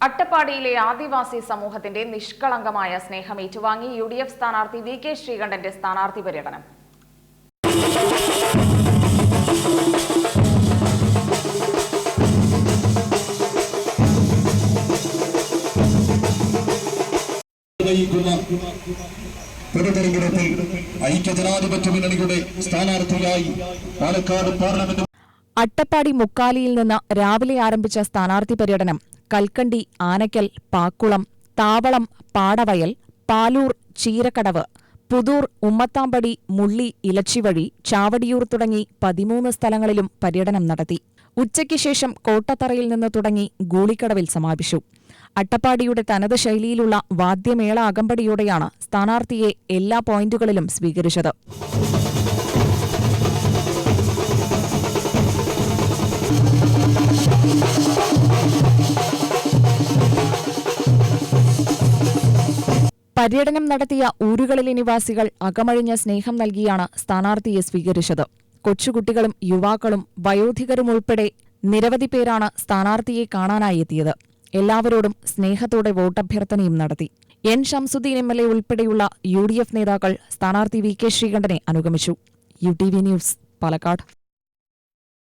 അട്ടപ്പാടിയിലെ ആദിവാസി സമൂഹത്തിന്റെ നിഷ്കളങ്കമായ സ്നേഹം ഏറ്റുവാങ്ങി യു ഡി എഫ് സ്ഥാനാർത്ഥി വി കെ ശ്രീകണ്ഠന്റെ സ്ഥാനാർത്ഥി പര്യടനം. നയിക്കുന്ന പൊതുതെരഞ്ഞെടുപ്പിൽ ഐക്യജനാധിപത്യ മുന്നണിയുടെ സ്ഥാനാർത്ഥിയായി പാലക്കാട് പാർലമെന്റ് അട്ടപ്പാടി മുക്കാലിയിൽ നിന്ന് രാവിലെ ആരംഭിച്ച സ്ഥാനാർത്ഥി പര്യടനം കൽക്കണ്ടി ആനയ്ക്കൽ പാക്കുളം താവളം പാടവയൽ പാലൂർ ചീരക്കടവ് പുതൂർ ഉമ്മത്താമ്പടി മുള്ളി ഇലച്ചിവഴി ചാവടിയൂർ തുടങ്ങി പതിമൂന്ന് സ്ഥലങ്ങളിലും പര്യടനം നടത്തി. ഉച്ചയ്ക്ക് ശേഷം കോട്ടത്തറയിൽ നിന്ന് തുടങ്ങി ഗൂളിക്കടവിൽ സമാപിച്ചു. അട്ടപ്പാടിയുടെ തനത് ശൈലിയിലുള്ള വാദ്യമേള അകമ്പടിയോടെയാണ് സ്ഥാനാർത്ഥിയെ എല്ലാ പോയിന്റുകളിലും സ്വീകരിച്ചത്. പര്യടനം നടത്തിയ ഊരുകളിലെ നിവാസികൾ അകമഴിഞ്ഞ സ്നേഹം നൽകിയാണ് സ്ഥാനാർത്ഥിയെ സ്വീകരിച്ചത്. കൊച്ചുകുട്ടികളും യുവാക്കളും വയോധികരും ഉൾപ്പെടെ നിരവധി പേരാണ് സ്ഥാനാർത്ഥിയെ കാണാനായി എത്തിയത്. എല്ലാവരോടും സ്നേഹത്തോടെ വോട്ടഭ്യർത്ഥനയും നടത്തി. N Shamsuddin M L A ഉൾപ്പെടെയുള്ള യു ഡി എഫ് നേതാക്കൾ സ്ഥാനാർത്ഥി വി കെ ശ്രീകണ്ഠനെ അനുഗമിച്ചു. U T V news Palakkad.